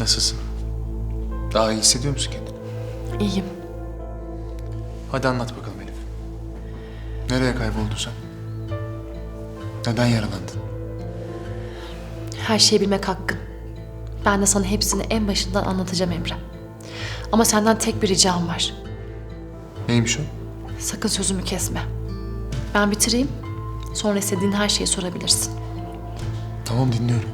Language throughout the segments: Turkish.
Nasılsın? Daha iyi hissediyor musun kendini? İyiyim. Hadi anlat bakalım Elif. Nereye kayboldun sen? Neden yaralandın? Her şeyi bilmek hakkın. Ben de sana hepsini en başından anlatacağım Emre. Ama senden tek bir ricam var. Neymiş o? Sakın sözümü kesme. Ben bitireyim. Sonra istediğin her şeyi sorabilirsin. Tamam dinliyorum.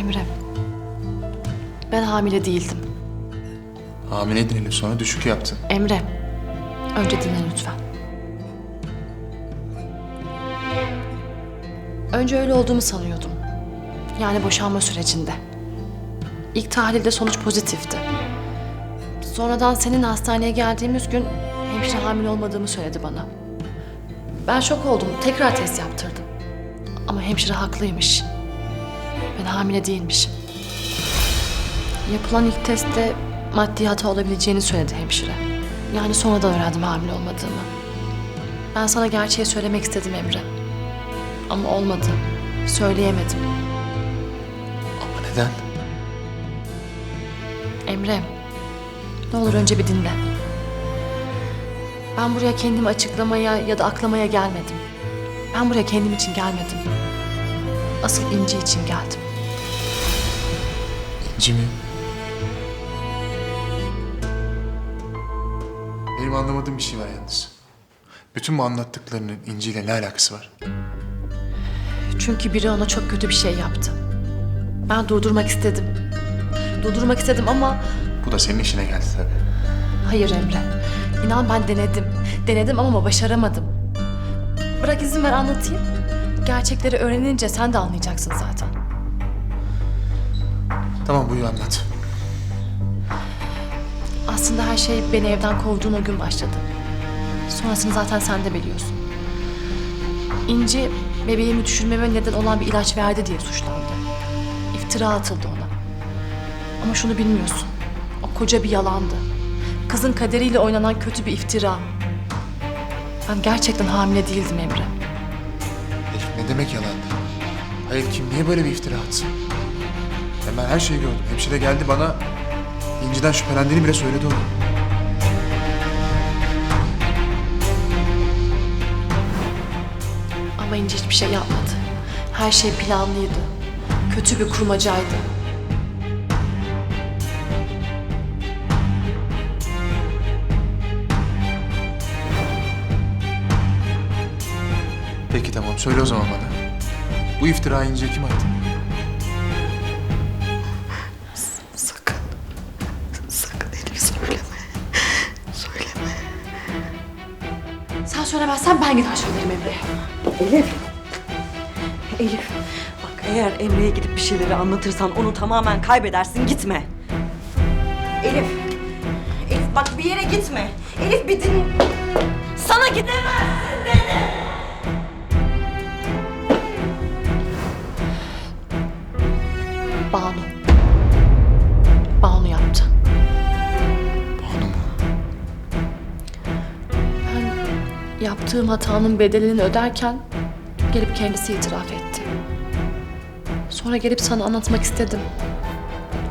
Emre. Ben hamile değildim. Hamileydin Elif sonra düşük yaptın. Emre. Önce dinle lütfen. Önce öyle olduğumu sanıyordum. Yani boşanma sürecinde. İlk tahlilde sonuç pozitifti. Sonradan senin hastaneye geldiğimiz gün hemşire hamile olmadığımı söyledi bana. Ben şok oldum. Tekrar test yaptırdım. Ama hemşire haklıymış. Ben hamile değilmişim. Yapılan ilk testte maddi hata olabileceğini söyledi hemşire. Yani sonradan öğrendim hamile olmadığımı. Ben sana gerçeği söylemek istedim Emre. Ama olmadı. Söyleyemedim. Ama neden? Emre, ne olur önce bir dinle. Ben buraya kendimi açıklamaya ya da aklamaya gelmedim. Ben buraya kendim için gelmedim. Asıl İnci için geldim. İnci mi? Benim anlamadığım bir şey var yalnız. Bütün bu anlattıklarının İnci ile ne alakası var? Çünkü biri ona çok kötü bir şey yaptı. Ben durdurmak istedim. Durdurmak istedim ama Bu da senin işine geldi tabii. hayır Emre. İnan ben denedim. Denedim ama başaramadım. Bırak izin ver anlatayım. Gerçekleri öğrenince sen de anlayacaksın zaten. Tamam buyur anlat. Aslında her şey beni evden kovduğun o gün başladı. Sonrasını zaten sen de biliyorsun. İnci bebeğimi düşürmeme neden olan bir ilaç verdi diye suçlandı. İftira atıldı ona. Ama şunu bilmiyorsun. O koca bir yalandı. Kızın kaderiyle oynanan kötü bir iftira. Ben gerçekten hamile değildim Emre. Elif ne demek yalandı? Hayır kim niye böyle bir iftira atsın? Hem ben her şeyi gördüm. Hemşire geldi bana İnci'den şüphelendiğini bile söyledi o. Ama İnci hiçbir şey yapmadı. Her şey planlıydı. Kötü bir kurmacaydı. Peki tamam söyle o zaman bana. Bu iftirayı İnci'ye kim attı? Sen söylemezsen ben gider söylerim Emre'ye. Elif. Elif. Bak eğer Emre'ye gidip bir şeyleri anlatırsan onu tamamen kaybedersin. Gitme. Elif. Elif bak bir yere gitme. Elif bir din... Sana gidemezsin dedim. Banu. Yaptığım hatanın bedelini öderken gelip kendisi itiraf etti. Sonra gelip sana anlatmak istedim.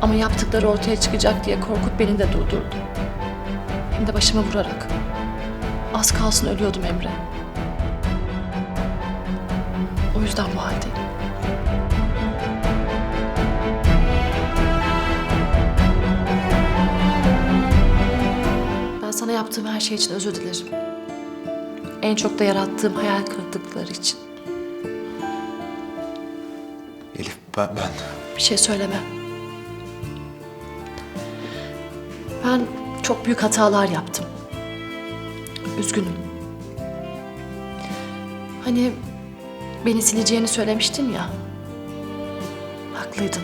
Ama yaptıkları ortaya çıkacak diye Korkut beni de durdurdu. Hem de başıma vurarak. Az kalsın ölüyordum Emre. O yüzden bu haldeyim. Ben sana yaptığım her şey için özür dilerim. En çok da yarattığım hayal kırıklıkları için. Elif ben, ben Bir şey söyleme. Ben çok büyük hatalar yaptım. Üzgünüm. Hani beni sileceğini söylemiştin ya. Haklıydın.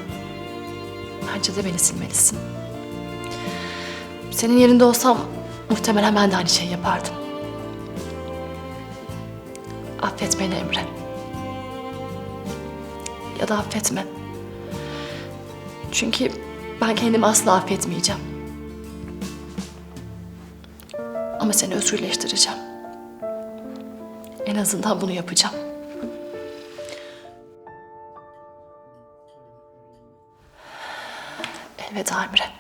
Bence de beni silmelisin. Senin yerinde olsam muhtemelen ben de aynı şeyi yapardım. Affet beni Emre. ya da affetme. Çünkü ben kendimi asla affetmeyeceğim. Ama seni özgürleştireceğim. En azından bunu yapacağım. Elveda Emre.